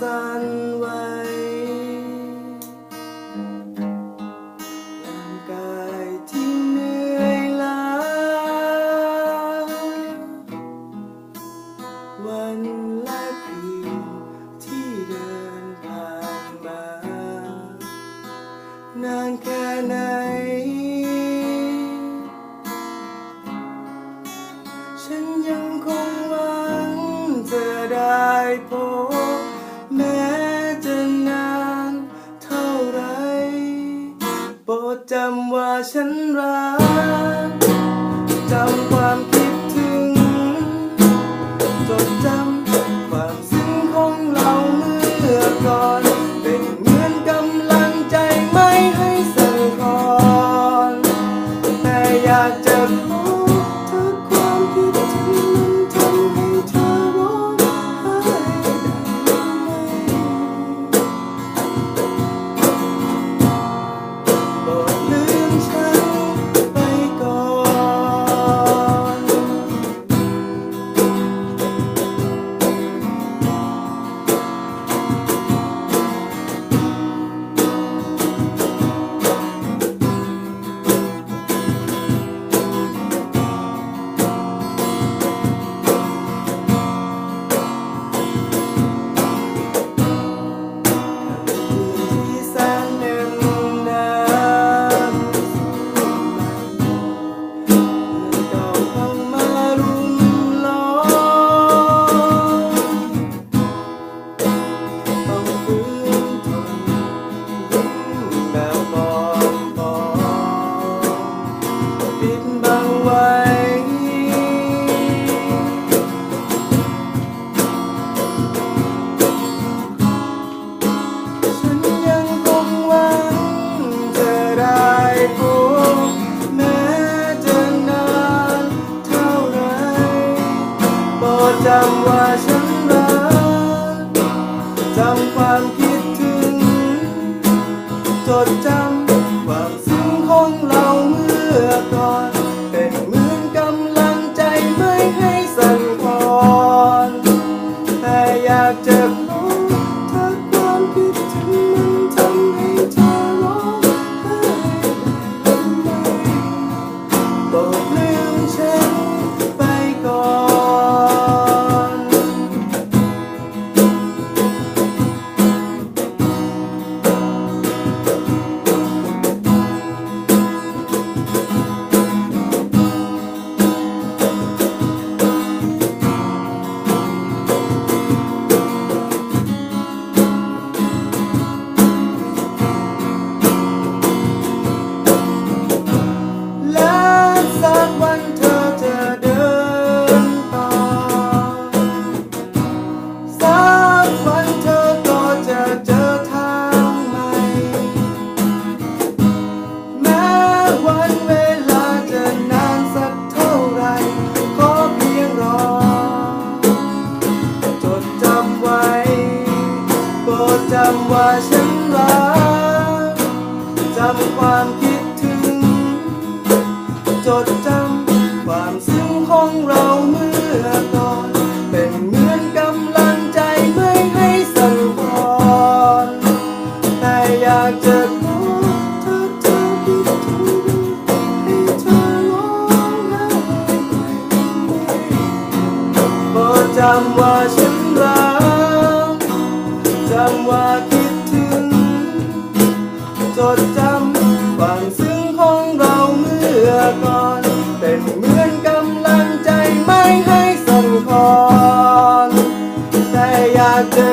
สั่นไหวร่างกายที่เหนื่อยล้าวันและคืนที่เดินผ่านมา นานแค่ไหน ฉันยังคงหวังจะได้พบำว่าฉันรัก จำว่าฉันรักจำความคิดถึง จดจำความซึ้งของเราเมื่อก่อน เป็นเหมือนกำลังใจไม่ให้สั่นคลอนแต่อยากเจอำว่าฉันรักจำความคิดถึง จดจำความซึ้งของเราเมื่อก่อน เป็นเหมือนกำลังใจไม่ให้สั่นคลอนแต่อยากจะขอถ้าเธอคิดถึงให้เธอร้องไห้โปรดจำว่าฉันรัก ความซึ้งของเราเมื่อก่อน เป็นเหมือนกำลังใจไม่ให้สั่นคลอนแต่อยากจะ